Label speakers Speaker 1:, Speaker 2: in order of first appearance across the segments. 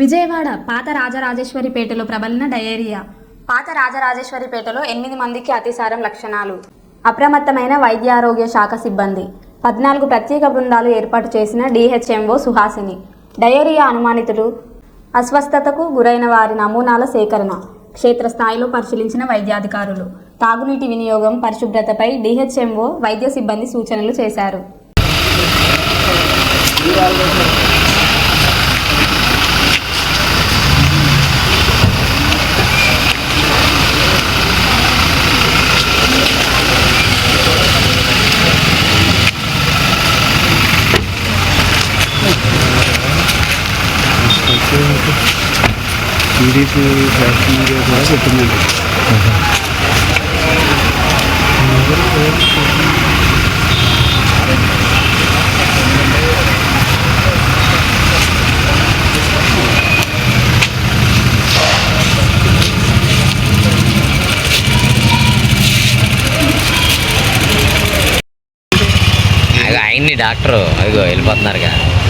Speaker 1: విజయవాడ పాత రాజరాజేశ్వరిపేటలో ప్రబలిన డయేరియా. పాత రాజరాజేశ్వరిపేటలో ఎనిమిది మందికి అతిసారం లక్షణాలు. అప్రమత్తమైన వైద్యారోగ్య శాఖ సిబ్బంది. పద్నాలుగు ప్రత్యేక బృందాలు ఏర్పాటు చేసిన డిహెచ్ఎంఓ సుహాసిని. డయేరియా అనుమానితులు అస్వస్థతకు గురైన వారి నమూనాల సేకరణ. క్షేత్రస్థాయిలో పరిశీలించిన వైద్యాధికారులు. తాగునీటి వినియోగం పరిశుభ్రతపై డిహెచ్ఎంఓ వైద్య సిబ్బంది సూచనలు చేశారు.
Speaker 2: టీడీపీ ఫ్యాక్షన్ మీడియా కూడా పెట్టిందండి
Speaker 3: అయింది ఆయన్ని డాక్టరు. అదిగో వెళ్ళిపోతున్నారుగా.
Speaker 2: ఆయనకి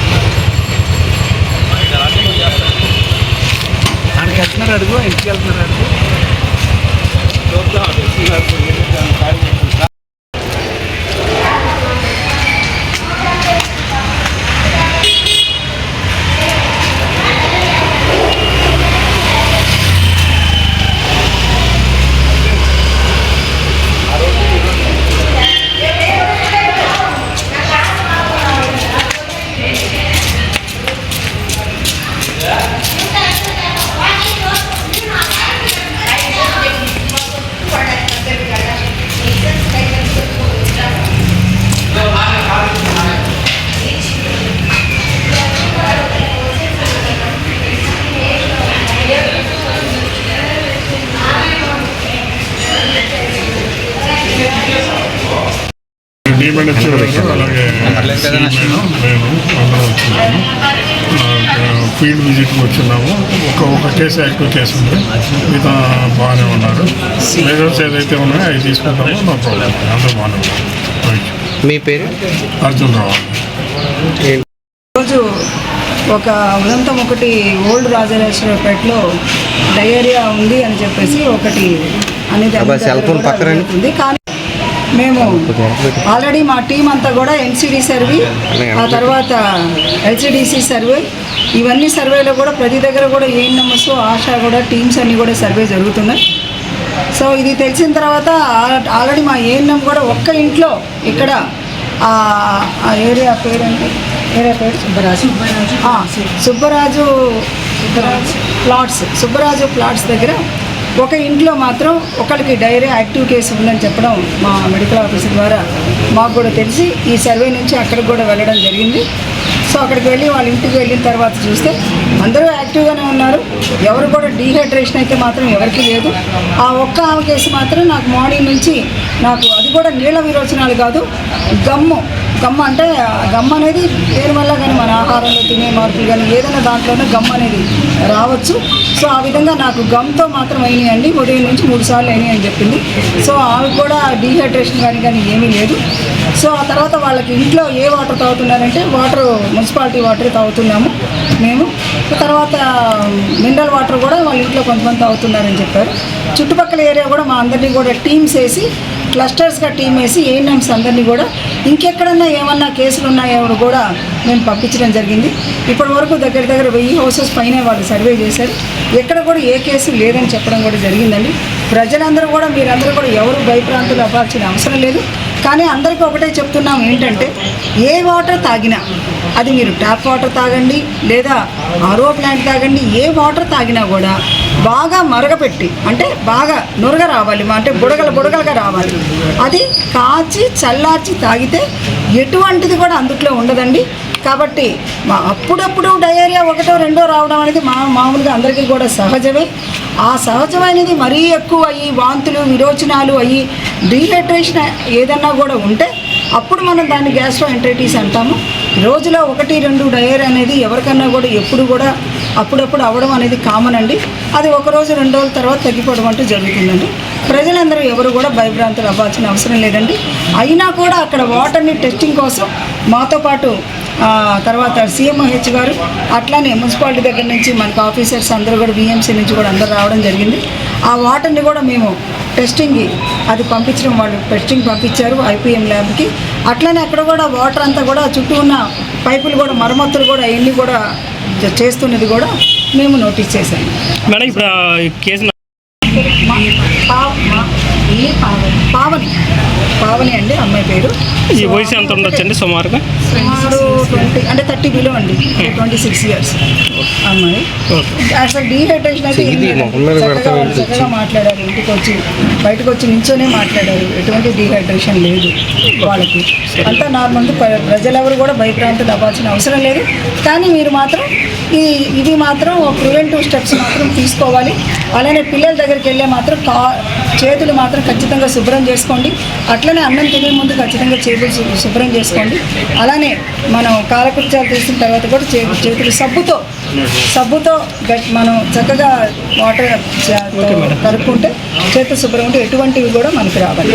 Speaker 2: వెళ్తున్నారు అడుగు ఇంటికి వెళ్తున్నారు
Speaker 4: అలాగే నేను ఫీల్డ్ విజిట్కి వచ్చినాము ఒక ఒక కేసు యాక్టివ్ కేసు ఉంది. మిగతా బాగానే ఉన్నారు. మెజర్స్ ఏదైతే ఉన్నాయో అవి తీసుకుంటామో. No problem. అందరూ బాగానే ఉన్నారు.
Speaker 3: మీ పేరు?
Speaker 4: అర్జున్ రావు.
Speaker 5: రోజు ఒక ఉదంతం ఒకటి ఓల్డ్ రాజరాజేశ్వరపేటలో డయేరియా ఉంది అని చెప్పేసి ఒకటి అనేది
Speaker 3: సెల్ ఫోన్ పక్కన.
Speaker 5: ఉంది కానీ మేము ఆల్రెడీ మా టీం అంతా కూడా ఎన్సిడి సర్వే ఆ తర్వాత హెచ్డిసి సర్వే ఇవన్నీ సర్వేలో కూడా ప్రతి దగ్గర కూడా ఏఎన్ఎంఎస్ ఆశా కూడా టీమ్స్ అన్నీ కూడా సర్వే జరుగుతున్నాయి. సో ఇది తెలిసిన తర్వాత ఆల్రెడీ మా ఏఎన్ఎం కూడా ఒక్క ఇంట్లో ఇక్కడ ఆ ఆ ఏరియా పేరేంటి? ఏరియా పేరు? సుబ్బరాజు. ఆ, సుబ్బరాజు సుబ్బరాజు. ప్లాట్స్ సుబ్బరాజు ప్లాట్స్ దగ్గర ఒక ఇంట్లో మాత్రం ఒకరికి డైరీ యాక్టివ్ కేసు ఉందని చెప్పడం మా మెడికల్ ఆఫీసర్ ద్వారా మాకు కూడా తెలిసి ఈ సర్వే నుంచి అక్కడికి కూడా వెళ్ళడం జరిగింది. సో అక్కడికి వెళ్ళి వాళ్ళ ఇంటికి వెళ్ళిన తర్వాత చూస్తే అందరూ యాక్టివ్గానే ఉన్నారు. ఎవరు కూడా డీహైడ్రేషన్ అయితే మాత్రం ఎవరికి లేదు. ఆ ఒక్క ఆమె కేసు మాత్రం నాకు మార్నింగ్ నుంచి నాకు అది కూడా నీళ్ళ విరోచనాలు కాదు గమ్ము గమ్మ అంటే ఆ గమ్ అనేది దేని వల్ల కానీ మన ఆహారంలో తినే మార్పులు కానీ ఏదైనా దాంట్లోనే గమ్ అనేది రావచ్చు. సో ఆ విధంగా నాకు గమ్తో మాత్రం అయినాయండి. ఉదయం నుంచి మూడు సార్లు అయినాయి అని చెప్పింది. సో ఆమె కూడా డీహైడ్రేషన్ కానీ కానీ ఏమీ లేదు. సో ఆ తర్వాత వాళ్ళకి ఇంట్లో ఏ వాటర్ తాగుతున్నారంటే వాటర్ మున్సిపాలిటీ వాటర్ తాగుతున్నాము మేము. తర్వాత మినరల్ వాటర్ కూడా వాళ్ళ ఇంట్లో కొంతమంది తాగుతున్నారని చెప్పారు. చుట్టుపక్కల ఏరియా కూడా మా అందరినీ కూడా టీమ్స్ వేసి క్లస్టర్స్గా టీం వేసి ఏఎన్ఎంస్ అందరినీ కూడా ఇంకెక్కడన్నా ఏమన్నా కేసులు ఉన్నాయో కూడా మేము పంపించడం జరిగింది. ఇప్పటి వరకు దగ్గర దగ్గర వెయ్యి హౌసెస్ పైనే వాళ్ళు సర్వే చేశారు. ఎక్కడ కూడా ఏ కేసు లేదని చెప్పడం కూడా జరిగిందండి. ప్రజలందరూ కూడా మీరందరూ కూడా ఎవరు భయప్రాంతులు అవ్వాల్సిన అవసరం లేదు. కానీ అందరికీ ఒకటే చెప్తున్నాం ఏంటంటే ఏ వాటర్ తాగినా అది మీరు ట్యాప్ వాటర్ తాగండి లేదా ఆరో ప్లాంట్ తాగండి ఏ వాటర్ తాగినా కూడా బాగా మరగపెట్టి అంటే బాగా నురగ రావాలి అంటే బుడగలు బుడగలుగా రావాలి. అది కాచి చల్లార్చి తాగితే ఎటువంటిది కూడా అందుట్లో ఉండదండి. కాబట్టి మా అప్పుడప్పుడు డయేరియా ఒకటో రెండో రావడం అనేది మా మామూలుగా అందరికీ కూడా సహజమే. ఆ సహజమైనది మరీ ఎక్కువ అయ్యి వాంతులు విరోచనాలు అయ్యి డీహైడ్రేషన్ ఏదన్నా కూడా ఉంటే అప్పుడు మనం దాన్ని గ్యాస్ట్రో ఎంట్రైటిస్ అంటాము. రోజులో ఒకటి రెండు డయర్ అనేది ఎవరికన్నా కూడా ఎప్పుడు కూడా అప్పుడప్పుడు అవ్వడం అనేది కామన్ అండి. అది ఒక రోజు రెండు రోజుల తర్వాత తగ్గిపోవడం అంటూ జరుగుతుందండి. ప్రజలందరూ ఎవరు కూడా భయభ్రాంతులు అవ్వాల్సిన అవసరం లేదండి. అయినా కూడా అక్కడ వాటర్ని టెస్టింగ్ కోసం మాతో పాటు తర్వాత సీఎంహెచ్ గారు అట్లానే మున్సిపాలిటీ దగ్గర నుంచి మనకు ఆఫీసర్స్ అందరూ కూడా బిఎంసీ నుంచి కూడా అందరూ రావడం జరిగింది. ఆ వాటర్ని కూడా మేము టెస్టింగ్ అది పంపించడం వాళ్ళు టెస్టింగ్ పంపించారు ఐపీఎం ల్యాబ్కి. అట్లనే అక్కడ కూడా వాటర్ అంతా కూడా చుట్టూ ఉన్న పైపులు కూడా మరమ్మతులు కూడా అవన్నీ కూడా చేస్తున్నది కూడా మేము నోటీస్ చేశాము
Speaker 6: మేడం ఇప్పుడు ఆ కేసు
Speaker 5: మా- పావ- మా- ఏ పావని. పావని అండి అమ్మాయి పేరు.
Speaker 6: ఈ వయసు ఎంత ఉండొచ్చండి సుమారుగా?
Speaker 5: సుమారు ట్వంటీ అంటే థర్టీ బిలో అండి ట్వంటీ సిక్స్ ఇయర్స్ అమ్మాయి. అసలు డీహైడ్రేషన్ అయితే ఏం లేదు. చక్కగా వాళ్ళు చక్కగా మాట్లాడారు ఇంటికి వచ్చి బయటకు వచ్చి నించోనే మాట్లాడారు. ఎటువంటి డీహైడ్రేషన్ లేదు వాళ్ళకి. అంతా నార్మల్ ప్రజలెవరు కూడా భయభ్రాంతులు అవ్వాల్సిన అవసరం లేదు. కానీ మీరు మాత్రం ఈ ఇవి మాత్రం ప్రివెంటివ్ స్టెప్స్ మాత్రం తీసుకోవాలి. అలానే పిల్లల దగ్గరికి వెళ్ళే మాత్రం కా చేతులు మాత్రం ఖచ్చితంగా శుభ్రం చేసుకోండి. అట్లనే అన్నం తినే ముందు ఖచ్చితంగా చేతులు శుభ్రం చేసుకోండి. అలానే మనం కాలకృత్యాలు తీసిన తర్వాత కూడా చే చేతులు సబ్బుతో సబ్బుతో మనం చక్కగా వాటర్ కలుపుకుంటే చేతులు శుభ్రం ఉంటే ఎటువంటివి కూడా మనకి రావాలి